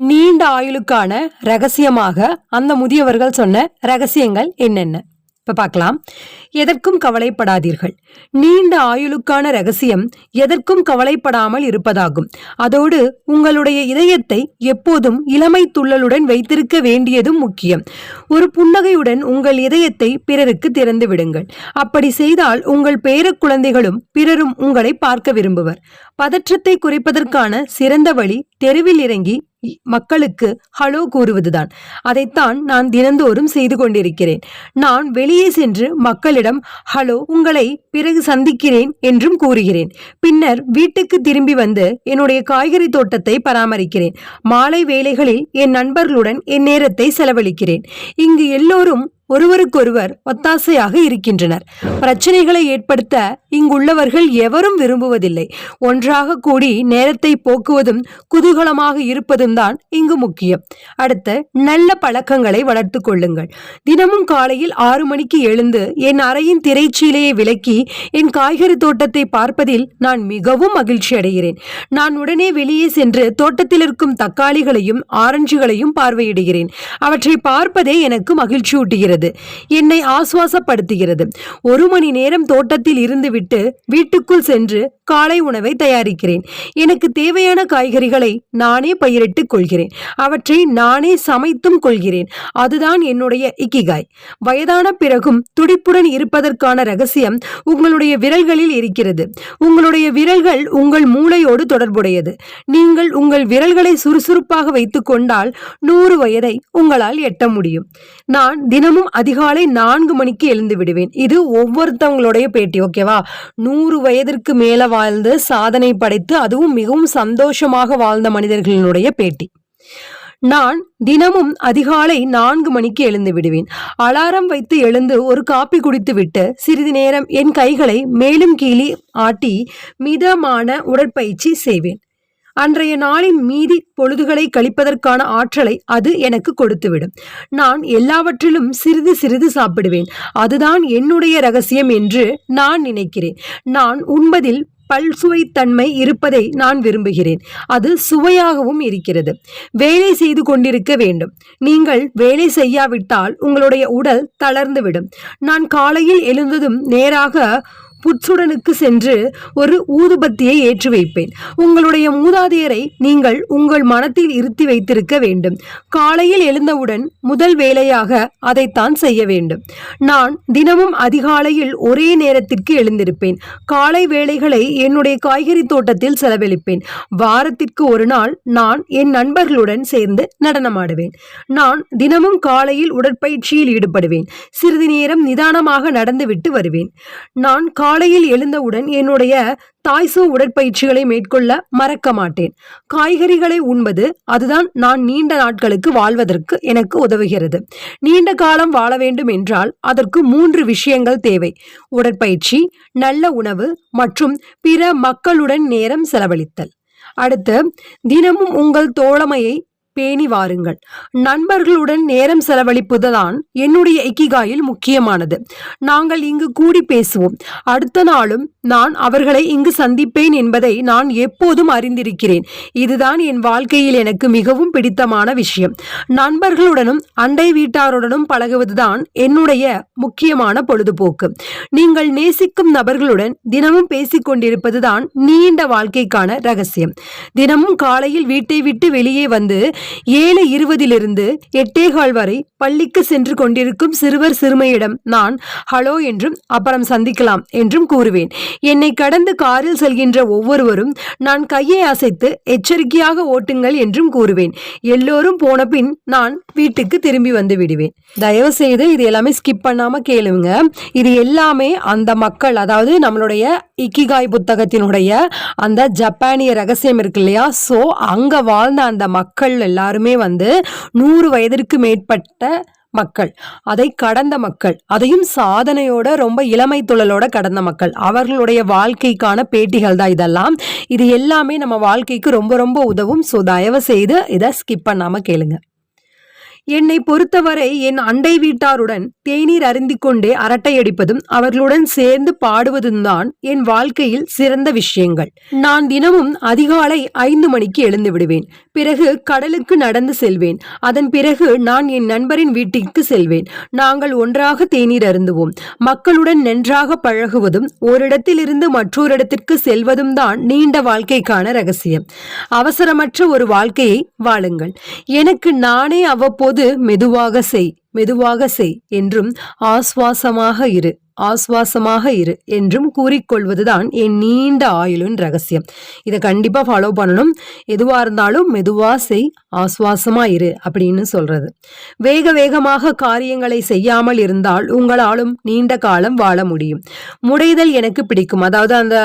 நீண்ட ஆயுளுக்கான ரகசியமாக அந்த முதியவர்கள் சொன்ன ரகசியங்கள் என்னென்ன? இப்ப பார்க்கலாம். எதற்கும் கவலைப்படாதீர்கள். நீண்ட ஆயுளுக்கான ரகசியம் எதற்கும் கவலைப்படாமல் இருப்பதாகும். அதோடு உங்களுடைய இதயத்தை எப்போதும் இளமை துள்ளலுடன் வைத்திருக்க வேண்டியதும் முக்கியம். ஒரு புன்னகையுடன் உங்கள் இதயத்தை பிறருக்கு திறந்து விடுங்கள். அப்படி செய்தால் உங்கள் பேர குழந்தைகளும் பிறரும் உங்களை பார்க்க விரும்புவர். பதற்றத்தை குறைப்பதற்கான சிறந்த வழி தெருவில் இறங்கி மக்களுக்கு ஹலோ கூறுவதுதான். அதைத்தான் நான் தினந்தோறும் செய்து கொண்டிருக்கிறேன். நான் வெளியே சென்று மக்களிடம் ஹலோ உங்களை பிறகு சந்திக்கிறேன் என்றும் கூறுகிறேன். பின்னர் வீட்டுக்கு திரும்பி வந்து என்னுடைய காய்கறி தோட்டத்தை பராமரிக்கிறேன். மாலை வேளைகளில் என் நண்பர்களுடன் என் நேரத்தை செலவழிக்கிறேன். இங்கு எல்லோரும் ஒருவருக்கொருவர் ஒத்தாசையாக இருக்கின்றனர். பிரச்சனைகளை ஏற்படுத்த இங்குள்ளவர்கள் எவரும் விரும்புவதில்லை. ஒன்றாக கூடி நேரத்தை போக்குவதும் குதூகலமாக இருப்பதும் தான் இங்கு முக்கியம். அடுத்து நல்ல பழக்கங்களை வளர்த்து கொள்ளுங்கள். தினமும் காலையில் ஆறு மணிக்கு எழுந்து என் அறையின் திரைச்சீலையை விலக்கி என் காய்கறி தோட்டத்தை பார்ப்பதில் நான் மிகவும் மகிழ்ச்சி அடைகிறேன். நான் உடனே வெளியே சென்று தோட்டத்தில் இருக்கும் தக்காளிகளையும் ஆரஞ்சுகளையும் பார்வையிடுகிறேன். அவற்றை பார்ப்பதே எனக்கு மகிழ்ச்சியூட்டுகிறது என்னை ஆசுவாசப்படுத்துகிறது. ஒரு மணி நேரம் தோட்டத்தில் இருந்துவிட்டு வீட்டுக்குள் சென்று காலை உணவை தயாரிக்கிறேன். எனக்கு தேவையான காய்கறிகளை நானே பயிரிட்டுக் கொள்கிறேன். அவற்றை நானே சமைத்தும் கொள்கிறேன். அதுதான் என்னுடைய இக்கிகாய். வயதான பிறகும் துடிப்புடன் இருப்பதற்கான ரகசியம் உங்களுடைய விரல்களில் இருக்கிறது. உங்களுடைய விரல்கள் உங்கள் மூளையோடு தொடர்புடையது. நீங்கள் உங்கள் விரல்களை சுறுசுறுப்பாக வைத்துக் கொண்டால் நூறு வயதை உங்களால் எட்ட முடியும். நான் தினமும் அதிகாலை நான்கு மணிக்கு எழுந்து விடுவேன். இது ஒவ்வொருத்தவங்களுடைய பேட்டி ஓகேவா நூறு வயதிற்கு மேல வாழ்ந்து சாதனை படைத்து அதுவும் மிகவும் சந்தோஷமாக வாழ்ந்த மனிதர்களினுடைய பேட்டி. நான் தினமும் அதிகாலை நான்கு மணிக்கு எழுந்து விடுவேன். அலாரம் வைத்து எழுந்து ஒரு காப்பி குடித்துவிட்டு சிறிது நேரம் என் கைகளை மேலும் கீழே ஆட்டி மிதமான உடற்பயிற்சி செய்வேன். அன்றைய நாளின் மீதி பொழுதுகளை கழிப்பதற்கான ஆற்றலை அது எனக்கு கொடுத்துவிடும். நான் எல்லாவற்றிலும் சிறிது சிறிது சாப்பிடுவேன். அதுதான் என்னுடைய ரகசியம் என்று நான் நினைக்கிறேன். நான் உண்பதில் பல்சுவைத்தன்மை இருப்பதை நான் விரும்புகிறேன். அது சுவையாகவும் இருக்கிறது. வேலை செய்து கொண்டிருக்க வேண்டும். நீங்கள் வேலை செய்யாவிட்டால் உங்களுடைய உடல் தளர்ந்துவிடும். நான் காலையில் எழுந்ததும் நேராக புட்சுடனுக்கு சென்று ஒரு ஊதுபத்தியை ஏற்றி வைப்பேன். உங்களுடைய மூதாதையரை நீங்கள் உங்கள் மனத்தில் இருத்தி வைத்திருக்க வேண்டும். காலையில் எழுந்தவுடன் முதல் வேலையாக அதைத்தான் செய்ய வேண்டும். நான் தினமும் அதிகாலையில் ஒரே நேரத்திற்கு எழுந்திருப்பேன். காலை வேலைகளை என்னுடைய காய்கறி தோட்டத்தில் செலவழிப்பேன். வாரத்திற்கு ஒரு நாள் நான் என் நண்பர்களுடன் சேர்ந்து நடனமாடுவேன். நான் தினமும் காலையில் உடற்பயிற்சியில் ஈடுபடுவேன். சிறிது நேரம் நிதானமாக நடந்துவிட்டு வருவேன். நான் காலையில் எழுந்தவுடன் என்னுடைய தாய்சோ உடற்பயிற்சிகளை மேற்கொள்ள மறக்க மாட்டேன். காய்கறிகளை உண்பது அதுதான் நான் நீண்ட நாட்களுக்கு வாழ்வதற்கு எனக்கு உதவுகிறது. நீண்ட காலம் வாழ வேண்டும் என்றால் அதற்கு மூன்று விஷயங்கள் தேவை. உடற்பயிற்சி நல்ல உணவு மற்றும் பிற மக்களுடன் நேரம் செலவழித்தல். அடுத்து தினமும் உங்கள் தோழமையை பேணி வாருங்கள். நண்பர்களுடன் நேரம் செலவழிப்பதுதான் என்னுடைய இக்கிகாயில் முக்கியமானது. நாங்கள் இங்கு கூடி பேசுவோம். அடுத்த நாளும் நான் அவர்களை இங்கு சந்திப்பேன் என்பதை நான் எப்போதும் அறிந்திருக்கிறேன். இதுதான் என் வாழ்க்கையில் எனக்கு மிகவும் பிடித்தமான விஷயம். நண்பர்களுடனும் அண்டை வீட்டாருடனும் பழகுவதுதான் என்னுடைய முக்கியமான பொழுதுபோக்கு. நீங்கள் நேசிக்கும் நபர்களுடன் தினமும் பேசிக்கொண்டிருப்பதுதான் நீண்ட வாழ்க்கைக்கான ரகசியம். தினமும் காலையில் வீட்டை விட்டு வெளியே வந்து ஏழு இருபதிலிருந்து எட்டேகால் வரை பள்ளிக்கு சென்று கொண்டிருக்கும் சிறுவர் சிறுமியிடம் நான் ஹலோ என்றும் அப்புறம் சந்திக்கலாம் என்றும் கூறுவேன். என்னை கடந்து காரில் செல்கின்ற ஒவ்வொருவரும் நான் கையை அசைத்து எச்சரிக்கையாக ஓட்டுங்கள் என்றும் கூறுவேன். எல்லோரும் போன பின் நான் வீட்டுக்கு திரும்பி வந்து விடுவேன். தயவு செய்து இது எல்லாமே ஸ்கிப் பண்ணாம கேளுங்க. இது எல்லாமே அந்த மக்கள் அதாவது நம்மளுடைய இக்கிகாய் புத்தகத்தினுடைய அந்த ஜப்பானிய ரகசியம் இருக்கு இல்லையா? ஸோ அங்கே வாழ்ந்த அந்த மக்கள் எல்லாருமே வந்து நூறு வயதிற்கு மேற்பட்ட மக்கள் அதை கடந்த மக்கள் அதையும் சாதனையோட ரொம்ப இளமை துழலோட கடந்த மக்கள். அவர்களுடைய வாழ்க்கைக்கான பேட்டிகள் தான் இதெல்லாம். இது எல்லாமே நம்ம வாழ்க்கைக்கு ரொம்ப ரொம்ப உதவும். ஸோ தயவு செய்து இதை ஸ்கிப் பண்ணாமல் கேளுங்க. என்னை பொறுத்தவரை என் அண்டை வீட்டாருடன் தேநீர் அருந்திக் கொண்டே அரட்டையடிப்பதும் அவர்களுடன் சேர்ந்து பாடுவதும் தான் என் வாழ்க்கையில் சிறந்த விஷயங்கள். நான் தினமும் அதிகாலை ஐந்து மணிக்கு எழுந்து விடுவேன். பிறகு கடலுக்கு நடந்து செல்வேன். அதன் பிறகு நான் என் நண்பரின் வீட்டிற்கு செல்வேன். நாங்கள் ஒன்றாக தேநீர் அருந்துவோம். மக்களுடன் நன்றாக பழகுவதும் ஓரிடத்திலிருந்து மற்றொரு இடத்திற்கு செல்வதும் தான் நீண்ட வாழ்க்கைக்கான ரகசியம். அவசரமற்ற ஒரு வாழ்க்கையை வாழுங்கள். எனக்கு நானே அவ்வப்போது மெதுவாக செய் மெதுவாக செய் என்றும் ஆஸ்வாசமாக இரு ஆஸ்வாசமாக இரு என்றும் கூறிக்கொள்வதுதான் என் நீண்ட ஆயுளின் ரகசியம். இதை கண்டிப்பாக ஃபாலோ பண்ணணும். எதுவாக இருந்தாலும் மெதுவாக செய் ஆஸ்வாசமாக இரு அப்படின்னு சொல்றது. வேக வேகமாக காரியங்களை செய்யாமல் இருந்தால் உங்களாலும் நீண்ட காலம் வாழ முடியும். முடைதல் எனக்கு பிடிக்கும். அதாவது அந்த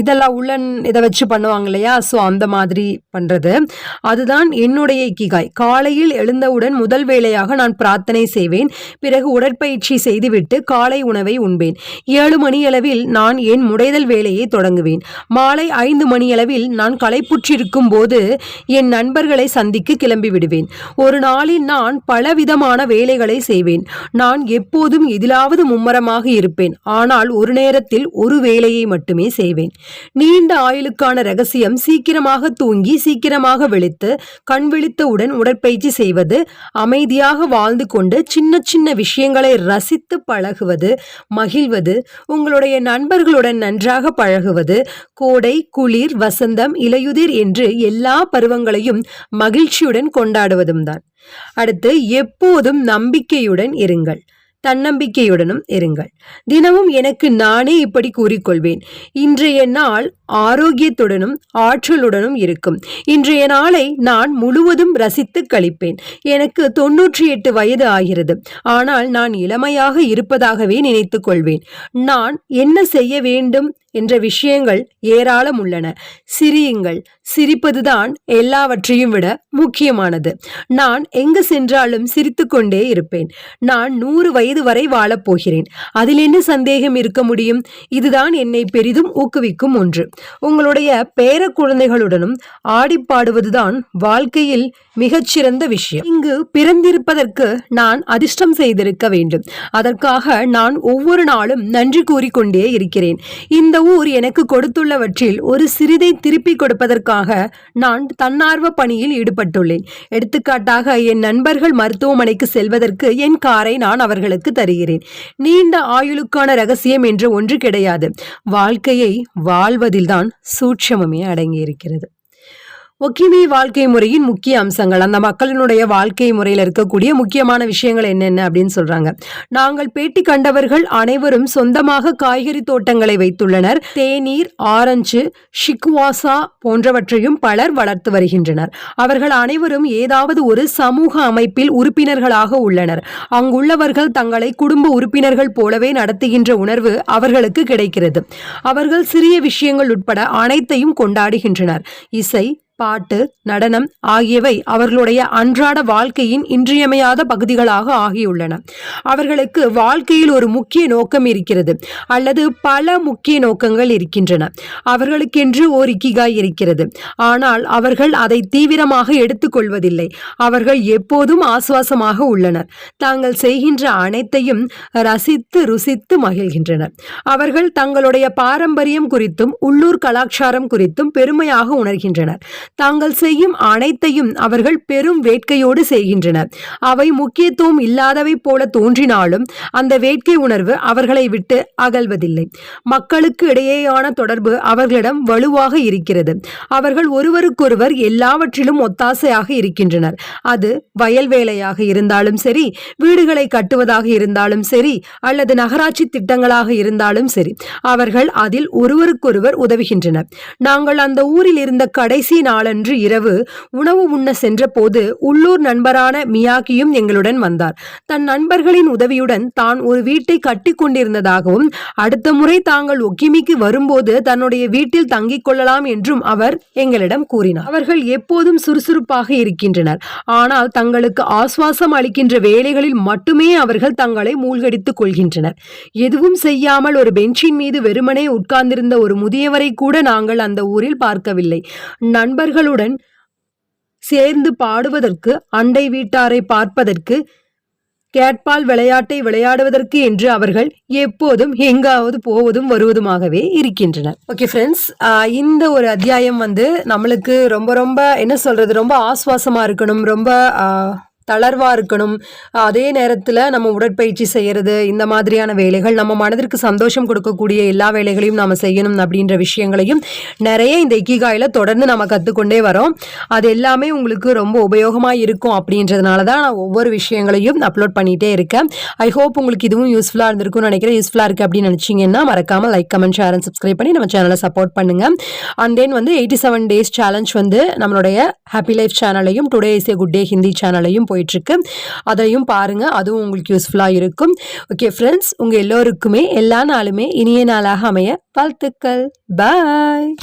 இதெல்லாம் உள்ளன் இதை வச்சு பண்ணுவாங்க இல்லையா? ஸோ அந்த மாதிரி பண்ணுறது அதுதான் என்னுடைய இக்கிகாய். காலையில் எழுந்தவுடன் முதல் வேளையாக நான் பிரார்த்தனை செய்வேன். பிறகு உடற்பயிற்சி செய்துவிட்டு காலை உணவை உண்பேன். ஏழு மணியளவில் நான் என் முடைதல் வேலையை தொடங்குவேன். மாலை ஐந்து மணியளவில் நான் களைப்புற்றிருக்கும் போது என் நண்பர்களை சந்திக்க கிளம்பி விடுவேன் ஒரு நாளில் நான் பலவிதமான வேலைகளை செய்வேன். நான் எப்போதும் எதிலாவது மும்மரமாக இருப்பேன். ஆனால் ஒரு நேரத்தில் ஒரு வேலையை மட்டுமே செய்வேன். நீண்ட ஆயுளுக்கான ரகசியம் சீக்கிரமாக தூங்கி சீக்கிரமாக விழித்து கண் விழித்தவுடன் உடற்பயிற்சி செய்வது அமைதியாக வாழ்ந்து கொண்டு சின்ன சின்ன விஷயங்களை ரசித்து பழகுவது மகிழ்வது உங்களுடைய நண்பர்களுடன் நன்றாக பழகுவது கோடை குளிர் வசந்தம் இலையுதிர் என்று எல்லா பருவங்களையும் மகிழ்ச்சியுடன் கொண்டாடுவதும் தான் அடுத்து எப்போதும் நம்பிக்கையுடன் இருங்கள். தன்னம்பிக்கையுடனும் இருங்கள். தினமும் எனக்கு நானே இப்படி கூறிக்கொள்வேன். இன்றைய நாள் ஆரோக்கியத்துடனும் ஆற்றலுடனும் இருக்கும். இன்றைய நாளை நான் முழுவதும் ரசித்து கழிப்பேன் எனக்கு தொன்னூற்றி எட்டு வயது ஆகிறது. ஆனால் நான் இளமையாக இருப்பதாகவே நினைத்து கொள்வேன். நான் என்ன செய்ய வேண்டும்? என்ற விஷயங்கள் ஏராளம் உள்ளன சிரியுங்கள். சிரிப்பதுதான் எல்லாவற்றையும் விட முக்கியமானது. நான் எங்கு சென்றாலும் சிரித்துக்கொண்டே இருப்பேன். நான் நூறு வயது வரை வாழப்போகிறேன் அதில் என்ன சந்தேகம் இருக்க முடியும்? இதுதான் என்னை பெரிதும் ஊக்குவிக்கும் ஒன்று. உங்களுடைய பேர குழந்தைகளுடனும் ஆடிப்பாடுவதுதான் வாழ்க்கையில் மிகச்சிறந்த விஷயம். இங்கு பிறந்திருப்பதற்கு நான் அதிர்ஷ்டம் செய்திருக்க வேண்டும். அதற்காக நான் ஒவ்வொரு நாளும் நன்றி கூறிக்கொண்டே இருக்கிறேன். இந்த ஊர் எனக்கு கொடுத்துள்ளவற்றில் ஒரு சிறிதை திருப்பிக் கொடுப்பதற்காக நான் தன்னார்வ பணியில் ஈடுபட்டுள்ளேன். எடுத்துக்காட்டாக என் நண்பர்கள் மருத்துவமனைக்கு செல்வதற்கு என் காரை நான் அவர்களுக்கு தருகிறேன். நீண்ட ஆயுளுக்கான ரகசியம் என்று ஒன்று கிடையாது. வாழ்க்கையை வாழ்வதில்தான் சூட்சமமே அடங்கியிருக்கிறது. ஒக்கிமை வாழ்க்கை முறையின் முக்கிய அம்சங்கள். அந்த மக்களினுடைய வாழ்க்கை முறையில் இருக்கக்கூடிய முக்கியமான விஷயங்கள் என்னென்ன அப்படின்னு சொல்றாங்க. நாங்கள் பேட்டி கண்டவர்கள் அனைவரும் சொந்தமாக காய்கறி தோட்டங்களை வைத்துள்ளனர். தேநீர் ஆரஞ்சு ஷிக்வாசா போன்றவற்றையும் பலர் வளர்த்து வருகின்றனர். அவர்கள் அனைவரும் ஏதாவது ஒரு சமூக அமைப்பில் உறுப்பினர்களாக உள்ளனர். அங்குள்ளவர்கள் தங்களை குடும்ப உறுப்பினர்கள் போலவே நடத்துகின்ற உணர்வு அவர்களுக்கு கிடைக்கிறது. அவர்கள் சிறிய விஷயங்கள் உட்பட அனைத்தையும் கொண்டாடுகின்றனர். இசை பாட்டு நடனம் ஆகியவை அவர்களுடைய அன்றாட வாழ்க்கையின் இன்றியமையாத பகுதிகளாக ஆகியுள்ளன. அவர்களுக்கு வாழ்க்கையில் ஒரு முக்கிய நோக்கம் இருக்கிறது அல்லது பல முக்கிய நோக்கங்கள் இருக்கின்றன. அவர்களுக்கென்று ஒரு இக்கிகாய் இருக்கிறது. ஆனால் அவர்கள் அதை தீவிரமாக எடுத்துக்கொள்வதில்லை அவர்கள் எப்போதும் ஆசுவாசமாக உள்ளனர். தாங்கள் செய்கின்ற அனைத்தையும் ரசித்து ருசித்து மகிழ்கின்றனர். அவர்கள் தங்களுடைய பாரம்பரியம் குறித்தும் உள்ளூர் கலாச்சாரம் குறித்தும் பெருமையாக உணர்கின்றனர். தாங்கள் செய்யும் அனைத்தையும் அவர்கள் பெரும் வேட்கையோடு செய்கின்றனர். அவை முக்கியத்துவம் இல்லாதவை போல தோன்றினாலும் அந்த வேட்கை உணர்வு அவர்களை விட்டு அகல்வதில்லை. மக்களுக்கு இடையேயான தொடர்பு அவர்களிடம் வலுவாக இருக்கிறது. அவர்கள் ஒருவருக்கொருவர் எல்லாவற்றிலும் ஒத்தாசையாக இருக்கின்றனர். அது வயல் வேலையாக இருந்தாலும் சரி வீடுகளை கட்டுவதாக இருந்தாலும் சரி அல்லது நகராட்சி திட்டங்களாக இருந்தாலும் சரி அவர்கள் அதில் ஒருவருக்கொருவர் உதவுகின்றனர். நாங்கள் அந்த ஊரில் இருந்த கடைசி நாளன்று இரவு உணவு உண்ண சென்றபோது உள்ளூர் நண்பரான மியாகியும் எங்களுடன் வந்தார். தன் நண்பர்களின் உதவியுடன் தான் ஒரு வீட்டை கட்டி கொண்டிருந்ததாகவும் அடுத்த முறை தாங்கள் ஒக்கிமிக்கு வரும்போது தன்னுடைய வீட்டில் தங்கிக் கொள்ளலாம் என்றும் அவர் எங்களிடம் கூறினார். அவர்கள் எப்போதும் சுறுசுறுப்பாக இருக்கின்றனர். ஆனால் தங்களுக்கு ஆஸ்வாசம் அளிக்கின்ற வேலைகளில் மட்டுமே அவர்கள் தங்களை மூழ்கடித்துக் கொள்கின்றனர். எதுவும் செய்யாமல் ஒரு பெஞ்சின் மீது வெறுமனே உட்கார்ந்திருந்த ஒரு முதியவரை கூட நாங்கள் அந்த ஊரில் பார்க்கவில்லை. நண்பர்கள் அவர்களுடன் சேர்ந்து பாடுவதற்கு அண்டை வீட்டாரை பார்ப்பதற்கு கேட்பால் விளையாட்டை விளையாடுவதற்கு என்று அவர்கள் எப்போதும் எங்காவது போவதும் வருவதுமாகவே இருக்கின்றனர். ஓகே ஃப்ரெண்ட்ஸ் இந்த ஒரு அத்தியாயம் வந்து நம்மளுக்கு ரொம்ப ரொம்ப என்ன சொல்றது ரொம்ப ஆஸ்வாசமா இருக்கணும் ரொம்ப தளர்வாக இருக்கணும். அதே நேரத்தில் நம்ம உடற்பயிற்சி செய்கிறது இந்த மாதிரியான வேலைகள் நம்ம மனதிற்கு சந்தோஷம் கொடுக்கக்கூடிய எல்லா வேலைகளையும் நாம் செய்யணும் அப்படின்ற விஷயங்களையும் நிறைய இந்த இக்கிகாயில் தொடர்ந்து நம்ம கற்றுக்கொண்டே வரோம். அது எல்லாமே உங்களுக்கு ரொம்ப உபயோகமாக இருக்கும் அப்படின்றதுனால தான் நான் ஒவ்வொரு விஷயங்களையும் அப்லோட் பண்ணிகிட்டே இருக்கேன். ஐ ஹோப் உங்களுக்கு இதுவும் யூஸ்ஃபுல்லாக இருந்திருக்கும்னு நினைக்கிறேன். யூஸ்ஃபுல்லாக இருக்குது அப்படின்னு நினச்சிங்கன்னா மறக்காமல் like comment share and subscribe பண்ணி நம்ம சேனலை சப்போர்ட் பண்ணுங்கள் அண்ட் தென் வந்து எயிட்டி செவன் டேஸ் சேலஞ்ச் வந்து நம்மளுடைய ஹாப்பி லைஃப் சேனலையும் today is a good day Hindi சேனலையும் போய் போயிட்டுருக்கு. அதையும் பாருங்கள் அதுவும் உங்களுக்கு யூஸ்ஃபுல்லாக இருக்கும். ஓகே ஃப்ரெண்ட்ஸ் உங்கள் எல்லோருக்குமே எல்லா நாளுமே இனிய நாளாக அமைய வாழ்த்துக்கள். பாய்